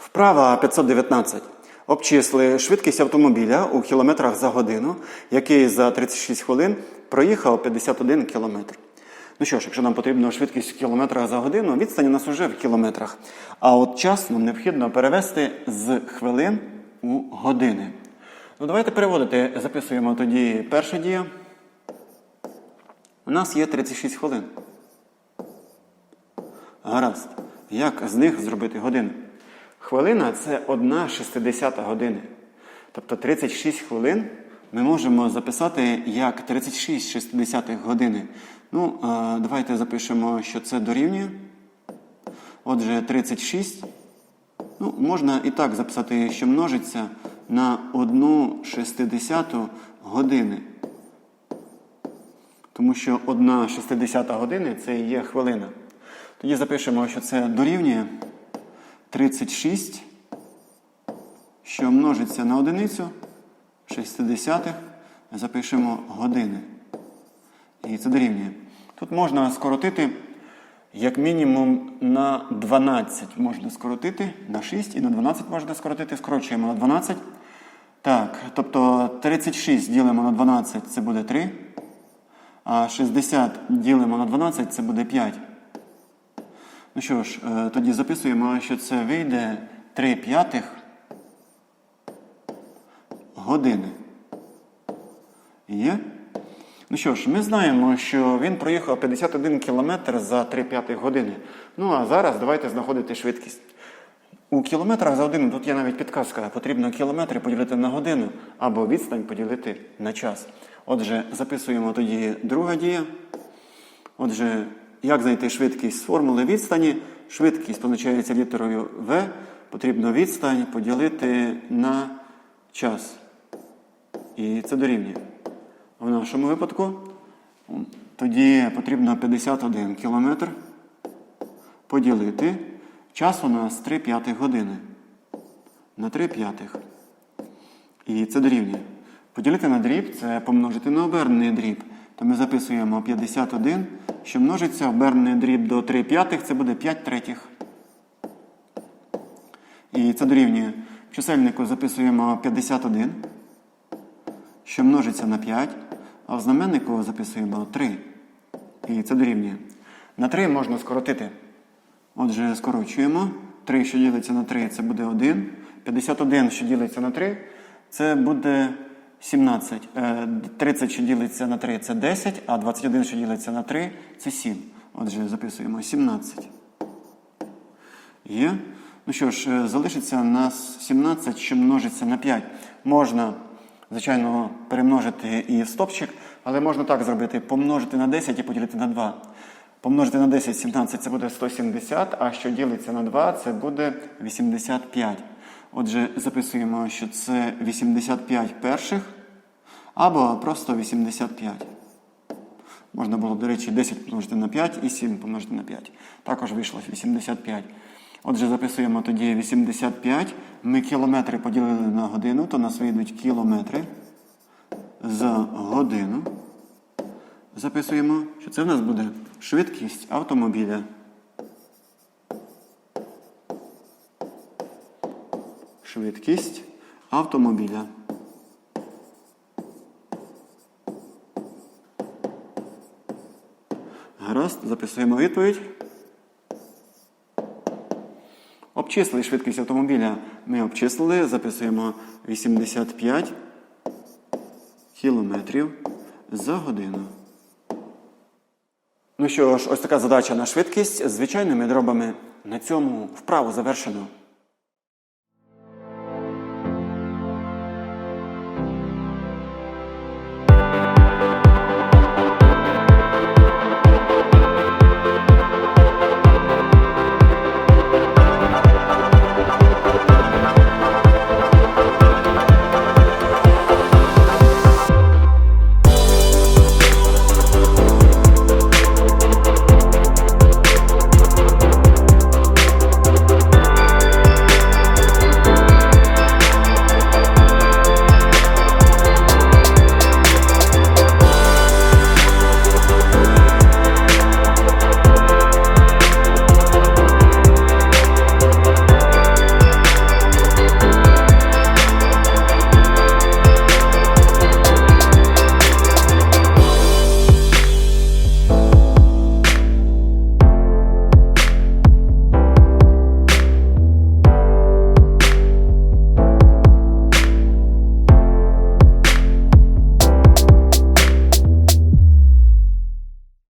Вправа 519. Обчисли швидкість автомобіля у кілометрах за годину, який за 36 хвилин проїхав 51 кілометр. Ну що ж, якщо нам потрібна швидкість в кілометрах за годину, відстань у нас уже в кілометрах. А от час нам необхідно перевести з хвилин у години. Ну, давайте переводити. Записуємо тоді перша дія. У нас є 36 хвилин. Гаразд. Як з них зробити годину? Хвилина це 1 шістдесята години. Тобто 36 хвилин ми можемо записати як 36 шістдесятих години. Ну, давайте запишемо, що це дорівнює. Отже, 36. Ну, можна і так записати, що множиться на 1 шістдесяту години. Тому що 1 шістдесята години це є хвилина. Тоді запишемо, що це дорівнює 36, що множиться на одиницю 60 запишемо години. І це дорівнює. Тут можна скоротити як мінімум на 12 можна скоротити, на 6 і на 12 можна скоротити, скорочуємо на 12. Так, тобто 36 ділимо на 12 це буде 3. А 60 ділимо на 12 це буде 5. Ну що ж, е, тоді записуємо, що це вийде 3 п'ятих години. Є? Ну що ж, ми знаємо, що він проїхав 51 кілометр за 3 п'ятих години. Ну а зараз давайте знаходити швидкість. У кілометрах за годину тут є навіть підказка. Потрібно кілометри поділити на годину або відстань поділити на час. Отже, записуємо тоді друга дія. Отже, як знайти швидкість з формули відстані? Швидкість позначається літерою В. Потрібно відстань поділити на час. І це дорівнює. В нашому випадку тоді потрібно 51 кілометр поділити. Час у нас 3 п'ятих години. На 3 п'ятих. І це дорівнює. Поділити на дріб це помножити на обернений дріб. То ми записуємо 51, що множиться обернений дріб до 3 п'ятих, це буде 5 третіх. І це дорівнює. В чисельнику записуємо 51, що множиться на 5, а в знаменнику записуємо 3. І це дорівнює. На 3 можна скоротити. Отже, скорочуємо. 3, що ділиться на 3, це буде 1. 51, що ділиться на 3, це буде 17. Е, 30, що ділиться на 3, це 10, а 21, що ділиться на 3, це 7. Отже, записуємо 17. Є. Ну що ж, е, залишиться у нас 17, що множиться на 5. Можна, звичайно, перемножити і стопчик, але можна так зробити: помножити на 10 і поділити на 2. Помножити на 10, 17 це буде 170, а що ділиться на 2, це буде 85. Отже, записуємо, що це 85 перших або просто 85. Можна було, до речі, 10 помножити на 5 і 7 помножити на 5. Також вийшло 85. Отже, записуємо тоді 85. Ми кілометри поділили на годину, то нас вийдуть кілометри за годину. Записуємо, що це в нас буде швидкість автомобіля. Швидкість автомобіля. Гаразд, записуємо відповідь. Обчислили швидкість автомобіля. Ми обчислили, записуємо 85 кілометрів за годину. Ну що ж, ось така задача на швидкість з звичайними дробами. На цьому вправу завершено.